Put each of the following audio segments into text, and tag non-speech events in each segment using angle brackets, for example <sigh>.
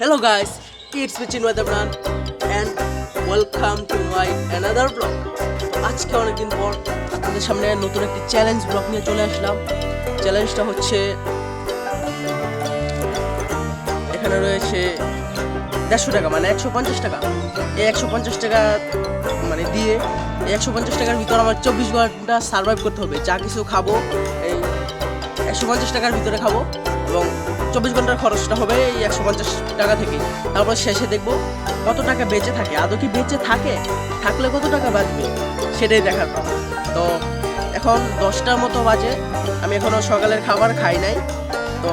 Hello guys, it's me Chinmay Devran and welcome to my another vlog. আজকে অনেকদিন পর আপনাদের সামনে নতুন একটি চ্যালেঞ্জ ব্লগ নিয়ে চলে আসলাম। চ্যালেঞ্জটা হচ্ছে এখানে রয়েছে দেড়শো টাকা মানে একশো পঞ্চাশ টাকা। এই একশো পঞ্চাশ টাকা মানে দিয়ে এই একশো পঞ্চাশ টাকার ভিতর আমার চব্বিশ ঘণ্টা সার্ভাইভ করতে হবে। যা কিছু খাব এই একশো পঞ্চাশ টাকার ভিতরে খাব এবং চব্বিশ ঘণ্টার খরচটা হবে এই একশো পঞ্চাশ টাকা থেকে তারপর শেষে দেখব কত টাকা বেঁচে থাকে। আদৌ কি বেঁচে থাকে? থাকলে কত টাকা বাঁচবে? সেটাই দেখার তো এখন দশটার মতো বাজে। আমি এখনও সকালের খাবার খাই নাই। তো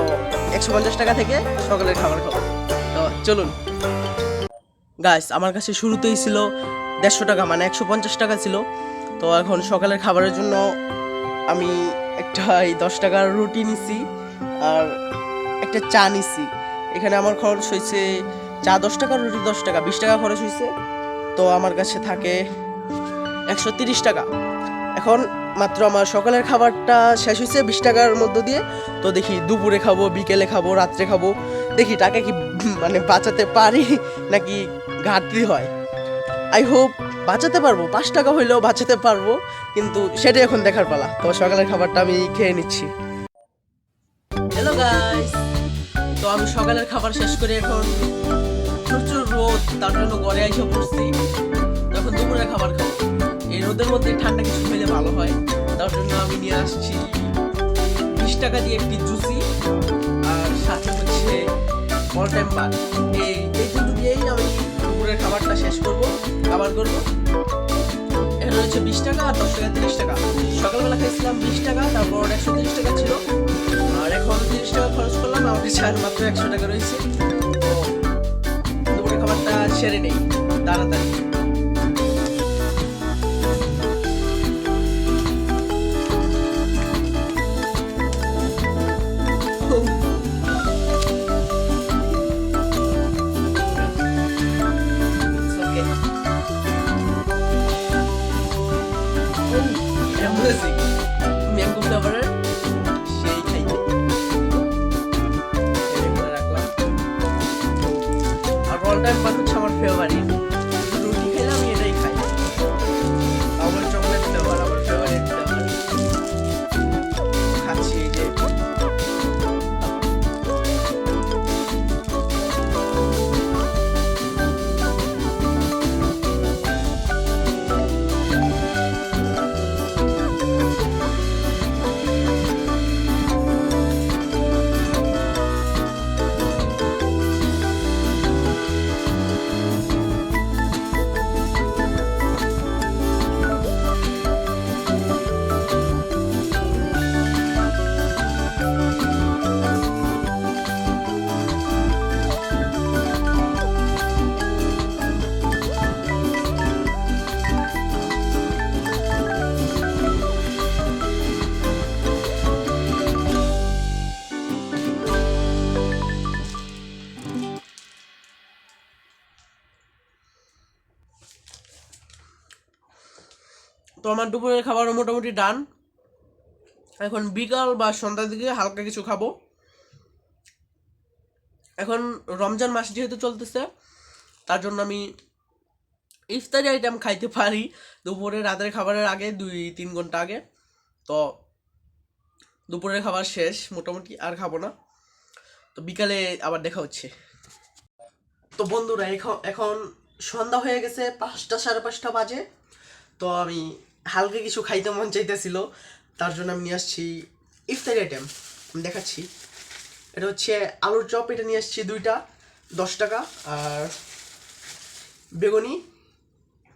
একশো পঞ্চাশ টাকা থেকে সকালের খাবার খাব। তো চলুন। গাইস আমার কাছে শুরুতেই ছিল দেড়শো টাকা মানে একশো পঞ্চাশ টাকা ছিল। তো এখন সকালের খাবারের জন্য আমি একটা এই দশ টাকার রুটি নিছি। আর একটা চা নিছি। এখানে আমার খরচ হয়েছে চা দশ টাকা, রুটি দশ টাকা, বিশ টাকা খরচ হয়েছে তো আমার কাছে থাকে একশো তিরিশ টাকা। এখন মাত্র আমার সকালের খাবারটা শেষ হয়েছে বিশ টাকার মধ্য দিয়ে। তো দেখি দুপুরে খাব, বিকেলে খাব, রাত্রে খাব। দেখি টাকা কি মানে বাঁচাতে পারি নাকি ঘাটতি হয়। আই হোপ বাঁচাতে পারব, পাঁচ টাকা হইলেও বাঁচাতে পারব, কিন্তু সেটাই এখন দেখার পালা। তো সকালের খাবারটা আমি খেয়ে নিচ্ছি। হ্যালো গাইস তো আমি সকালের খাবার শেষ করে এখন প্রচুর রোদ, তার জন্য ঘরে এসে পড়ছি তখন দুপুরের খাবার খাব এই রোদের মধ্যে ঠান্ডা কিছু খেলে ভালো হয়। তার জন্য আমি নিয়ে আসছি বিশ টাকা দিয়ে একটি জুসি আর সাথে হচ্ছে অল টাইম বার এই এই দুটো দিয়েই আমি দুপুরের খাবারটা শেষ করব, খাবার করব। এটা রয়েছে বিশ টাকা আর দশ টাকা তিরিশ টাকা। সকালবেলা খেয়েছিলাম বিশ টাকা, তারপর একশো তিরিশ টাকা কাছে মাত্র একশো টাকা রয়েছে। তো খাবারটা সেরে নেই তাড়াতাড়ি। It's তো আমার দুপুরের খাবারও মোটামুটি ডান। এখন বিকাল বা সন্ধ্যার দিকে হালকা কিছু খাব। এখন রমজান মাস যেহেতু চলতেছে, তার জন্য আমি ইফতারি আইটেম খাইতে পারি দুপুরে রাতের খাবারের আগে দুই, তিন ঘণ্টা আগে। তো দুপুরের খাবার শেষ, মোটামুটি আর খাব না। তো বিকালে আবার দেখা হচ্ছে। তো বন্ধুরা এখন এখন সন্ধ্যা হয়ে গেছে পাঁচটা সাড়ে পাঁচটা বাজে। তো আমি হালকা কিছু খাইতে মন চাইতেছিল, তার জন্য আমি নিয়ে আসছি ইফতারি আইটেম আমি দেখাচ্ছি। এটা হচ্ছে আলুর চপ, এটা নিয়ে আসছি দুইটা, দশ টাকা। আর বেগুনি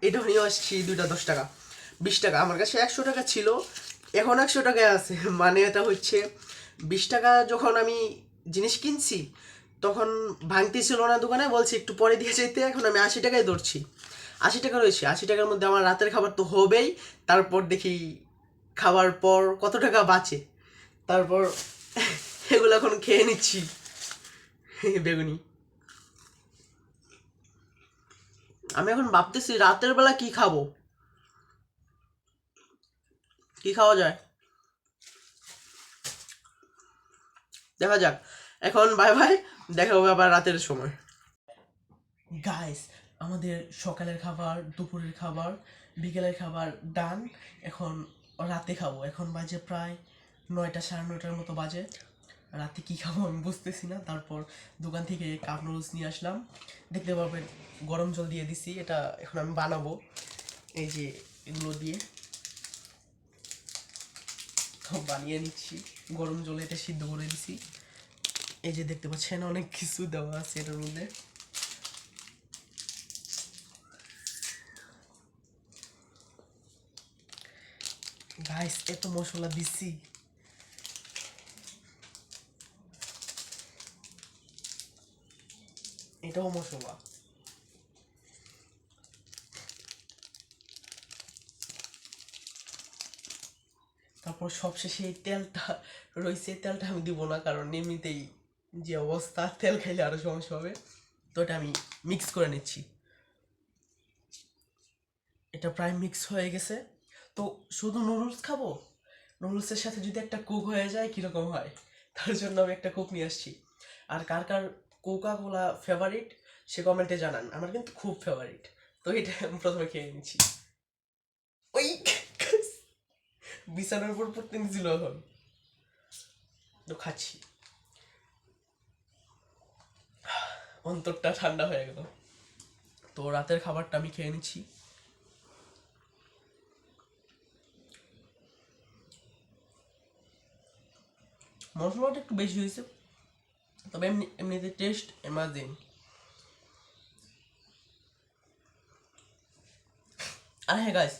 এটা নিয়ে আসছি দুইটা, দশ টাকা। বিশ টাকা, আমার কাছে একশো টাকা ছিল, এখন একশো টাকায় আছে। <laughs> মানে এটা হচ্ছে বিশ টাকা যখন আমি জিনিস কিনছি, তখন ভাঙতি ছিল না দোকানে, বলছি একটু পরে দিয়ে যেতে এখন আমি আশি টাকায় ধরছি। আশি টাকা রয়েছে, আশি টাকার মধ্যে আমার রাতের খাবার তো হবেই। তারপর দেখি খাবার পর কত টাকা বাঁচে। তারপর এগুলো এখন খেয়ে নিচ্ছি। বেগুনি। আমি এখন ভাবতেছি রাতের বেলা কি খাব? কি খাওয়া যায়? দেখা যাক। এখন বাই বাই দেখা হবে আবার রাতের সময়। গাইস আমাদের সকালের খাবার, দুপুরের খাবার, বিকেলের খাবার, ডান। এখন রাতে খাব। এখন বাজে প্রায় নয়টা, সাড়ে নয়টার মতো বাজে। রাতে কি খাব আমি বুঝতেছি না। তারপর দোকান থেকে কাপ নুডলস নিয়ে আসলাম। দেখতে পাবেন গরম জল দিয়ে দিছি। এটা এখন আমি বানাবো। এই যে এগুলো দিয়ে বানিয়ে নিচ্ছি। গরম জলে এটা সিদ্ধ করে দিছি। এই যে দেখতে পাচ্ছেন, অনেক কিছু দেওয়া আছে এটার মধ্যে। গাইস এত মশলা দিছি এটাও মশলা তারপর সবশেষে এই তেলটা রয়েছে তেলটা আমি দিব না, কারণ এমনিতেই যে অবস্থা, তেল খাইলে আরও সমস্যা হবে। তো এটা আমি মিক্স করে নিচ্ছি। এটা প্রায় মিক্স হয়ে গেছে। তো শুধু নুডলস খাব? নুডলসের সাথে যদি একটা কোক হয়ে যায়, কীরকম হয়? তার জন্য আমি একটা কোক নিয়ে আসছি। আর কার কার কোকা কোলা ফেভারিট সে কমেন্টে জানান। আমার কিন্তু খুব ফেভারিট তো এটা আমি প্রথমে খেয়ে নিচ্ছি। ওই বিছানার উপর পড়তে নিয়েছিল এখন। তো খাচ্ছি। অন্তরটা ঠান্ডা হয়ে গেল। তো রাতের খাবারটা আমি খেয়ে নিচ্ছি। মশলাটা একটু বেশি হয়েছে, তবে এমনি, এমনিতে টেস্ট এমাজিং আর হ্যাঁ গাইস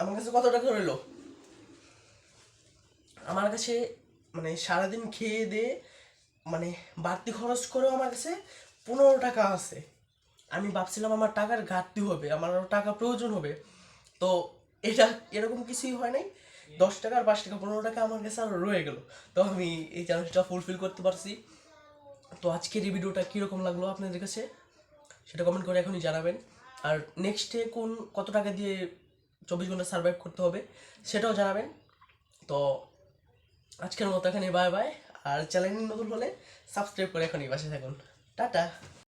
আমার কাছে কত টাকা রইল আমার কাছে মানে সারাদিন খেয়ে দিয়ে মানে বাড়তি খরচ করেও আমার কাছে পনেরো টাকা আছে। আমি ভাবছিলাম আমার টাকার ঘাটতি হবে, আমার টাকা প্রয়োজন হবে। তো এটা এরকম কিছুই হয় নাই। দশ টাকা আর পাঁচ টাকা, পনেরো টাকা আমার কাছে আরও রয়ে গেল। তো আমি এই চ্যালেঞ্জটা ফুলফিল করতে পারছি। তো আজকের এই ভিডিওটা কীরকম লাগল আপনাদের কাছে? সেটা কমেন্ট করে এখনই জানাবেন। আর নেক্সটে কোন, কত টাকা দিয়ে চব্বিশ ঘণ্টা সার্ভাইভ করতে হবে সেটাও জানাবেন। তো আজকের মতো এখানে বাই বাই আর চ্যানেল নতুন হলে সাবস্ক্রাইব করে এখনই বাসে থাকুন। টাটা!